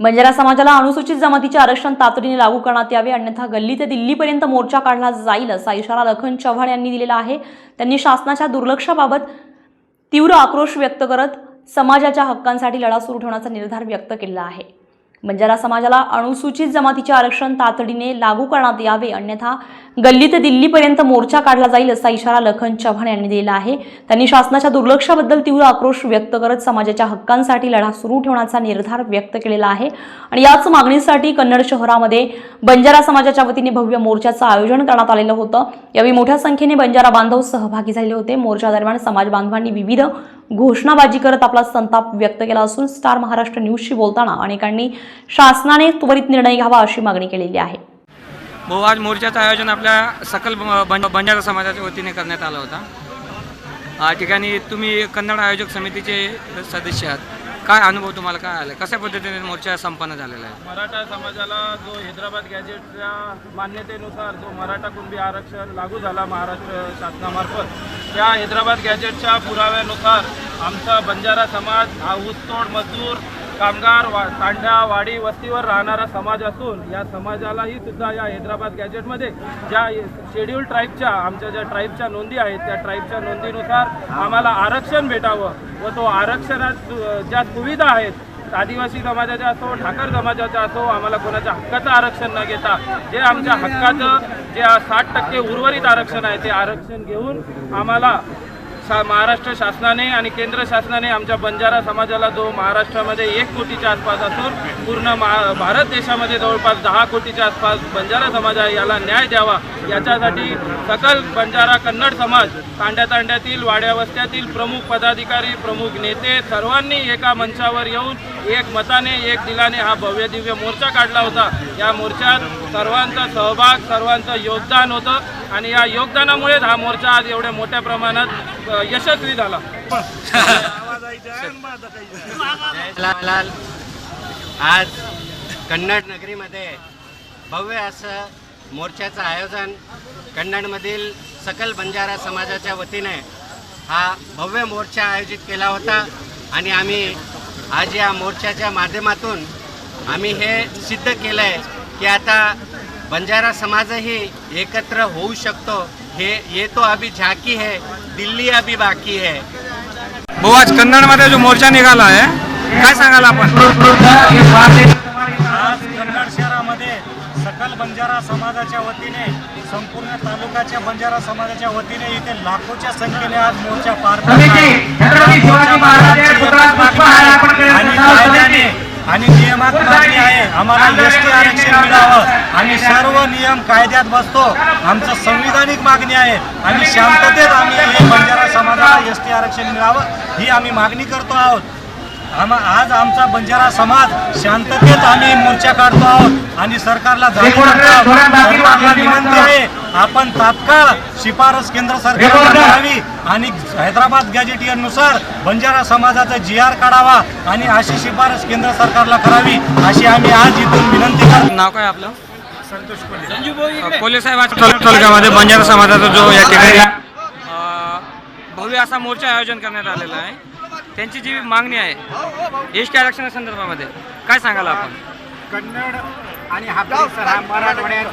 बंजारा समाजाला अनुसूचित जमातीचे आरक्षण तातडीने लागू करण्यात यावे अन्यथा गल्ली ते दिल्लीपर्यंत मोर्चा काढला जाईल असा इशारा लखन चव्हाण यांनी दिलेला आहे. त्यांनी शासनाच्या दुर्लक्षाबाबत तीव्र आक्रोश व्यक्त करत समाजाच्या हक्कांसाठी लढा सुरू ठेवण्याचा निर्धार व्यक्त केला आहे. बंजारा समाजाला अनुसूचित जमातीचे आरक्षण तातडीने लागू करण्यात यावे अन्यथा गल्लीत दिल्लीपर्यंत मोर्चा काढला जाईल असा इशारा लखन चव्हाण यांनी दिला आहे. त्यांनी शासनाच्या दुर्लक्षाबद्दल तीव्र आक्रोश व्यक्त करत समाजाच्या हक्कांसाठी लढा सुरू ठेवण्याचा निर्धार व्यक्त केलेला आहे. आणि याच मागणीसाठी कन्नड शहरामध्ये बंजारा समाजाच्या वतीने भव्य मोर्चाचं आयोजन करण्यात आलेलं होतं. यावेळी मोठ्या संख्येने बंजारा बांधव सहभागी झाले होते. मोर्चा दरम्यान समाज बांधवांनी विविध घोषणाबाजी करत आपला संताप व्यक्त केला असून स्टार महाराष्ट्र न्यूजशी बोलताना अनेकांनी शासनाने त्वरित निर्णय घ्यावा अशी मागणी केलेली आहे. भाऊ आज मोर्चाचं आयोजन आपल्या सकल ब- बं- बंजारा समाजाच्या वतीने करण्यात आलं होता. या ठिकाणी तुम्ही कन्नड आयोजक समितीचे सदस्य आहात. काय अनुभव तुम्हाला काय आला? कशा पद्धतीने मोर्चा संपन्न झालेला आहे? मराठा समाजाला जो हैदराबाद गॅजेटच्या मान्यतेनुसार जो मराठा कुणबी आरक्षण लागू झाला महाराष्ट्र शासनामार्फत या हैदराबाद गॅजेटच्या पुराव्यानुसार आमचा बंजारा समाज हा ऊसतोड मजदूर कामगार वा तांड्या वाडी वस्तीवर राहणारा समाज असून या समाजालाही सुद्धा या हैदराबाद गॅजेटमध्ये ज्या शेड्यूल ट्राईबच्या आमच्या ज्या ट्राईबच्या नोंदी आहेत त्या ट्राईबच्या नोंदीनुसार आम्हाला आरक्षण भेटावं व तो आरक्षणात ज्या सुविधा आहेत आदिवासी समाजाचा असो ठाकर समाजाचा असो आम्हाला कोणाच्या हक्काचं आरक्षण न घेता जे आमच्या हक्काचं जे साठ टक्के उर्वरित आरक्षण आहे ते आरक्षण घेऊन आम्हाला शा महाराष्ट्र शासनाने आणि केंद्र शासनाने आमच्या बंजारा समाजाला जो महाराष्ट्रामध्ये एक कोटीच्या आसपास असून पूर्ण मा भारत देशामध्ये जवळपास दहा कोटीच्या आसपास बंजारा समाज आहे याला न्याय द्यावा याच्यासाठी सकल बंजारा कन्नड समाज तांड्यातांड्यातील वाड्यावस्त्यातील प्रमुख पदाधिकारी प्रमुख नेते सर्वांनी एका मंचावर येऊन एक मताने एक दिलाने हा भव्य दिव्य मोर्चा काढला होता. या मोर्चात सर्वांचा सहभाग सर्वांचं योगदान होतं आणि या योगदानामुळेच हा मोर्चा आज एवढ्या मोठ्या प्रमाणात यशस्वी झाला. लाल. आज कन्नड नगरीमध्ये भव्य असं मोर्चाचं आयोजन कन्नडमधील सकल बंजारा समाजाच्या वतीने हा भव्य मोर्चा आयोजित केला होता आणि आम्ही आज या मोर्चाच्या माध्यमातून आम्ही हे सिद्ध केलं आहे की आता बंजारा समाजही एकत्र होऊ शकतो. हे ये तो अभी झाकी है दिल्ली अभी बाकी है. भाऊ आज कन्नडमध्ये जो मोर्चा निघाला आहे काय सांगाल आपण? बंजारा समाजाच्या वतीने संपूर्ण तालुक्याच्या बंजारा समाजाच्या वतीने इथे लाखोच्या संख्येने आज मोर्चा पार आणि कायद्याने आणि नियमात मागणी आहे. आम्हाला टी आरक्षण मिळावं. आणि सर्व नियम कायद्यात बसतो. आमचं संविधानिक मागणी आहे. आणि शांततेत आम्ही हे बंजारा समाजाला एस टी आरक्षण मिळावं ही आम्ही मागणी करतो आहोत. आम आज आमचा बंजारा समाज शांततेत आम्ही मोर्चा काढतो आहोत आणि सरकारला. सरकारला विनंती आहे आपण तात्काळ शिफारस केंद्र सरकारला करावी आणि हैदराबाद गॅजेटियरनुसार बंजारा समाजाचा जी आर काढावा आणि अशी शिफारस केंद्र सरकारला करावी अशी आम्ही आज इथून विनंती करतो. नाव काय आपलं? संतोष कोले साहेब तालुक्यामध्ये बंजारा समाजाचा जो या ठिकाणी अ, भव्य असा मोर्चा आयोजन करण्यात आलेला आहे. त्यांची जी मागणी आहे एस टी आरक्षणासंदर्भामध्ये काय सांगाल आपण? कन्नड आणि हा हा मराठवाड्यात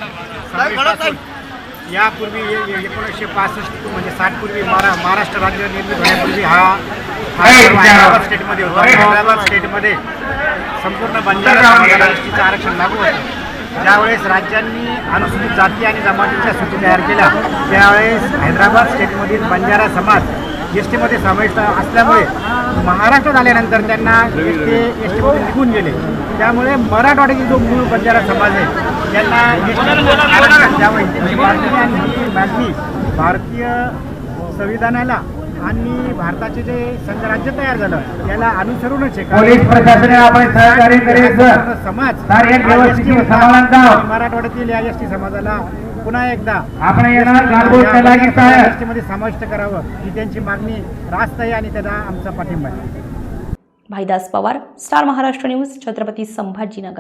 यापूर्वी एकोणीसशे पासष्ट म्हणजे साठपूर्वी महारा महाराष्ट्र राज्य निर्मित होण्यापूर्वी हा हा हैदराबाद स्टेटमध्ये होता. हैदराबाद स्टेटमध्ये संपूर्ण बंजारा समाजाला एसटीचं आरक्षण लागू होतं. ज्यावेळेस राज्यांनी अनुसूचित जाती आणि जमातीच्या सूची तयार केल्या त्यावेळेस हैदराबाद स्टेटमधील बंजारा समाज एस टीमध्ये समाविष्ट असल्यामुळे महाराष्ट्रात आल्यानंतर त्यांना एस टी एस टीमध्ये निघून गेले. त्यामुळे मराठवाड्यातील जो मूळ बंजारा समाज आहे त्यांना एस टी आरक्षण द्यावं मागणी भारतीय संविधानाला आणि भारताचे जे संघराज्य तयार झालं याला अनुसरूनच आहे पोलीस प्रशासनाने आपण सहकार्य करेल समाज मराठवाड्यातील या एस टी समाजाला पुन्हा एकदा आपण? एस टीमध्ये समाविष्ट करावं ही त्यांची मागणी रास्त आहे आणि त्याचा आमचा पाठिंबा आहे. Bhaidas Pawar star Maharashtra news Chhatrapati Sambhajinagar.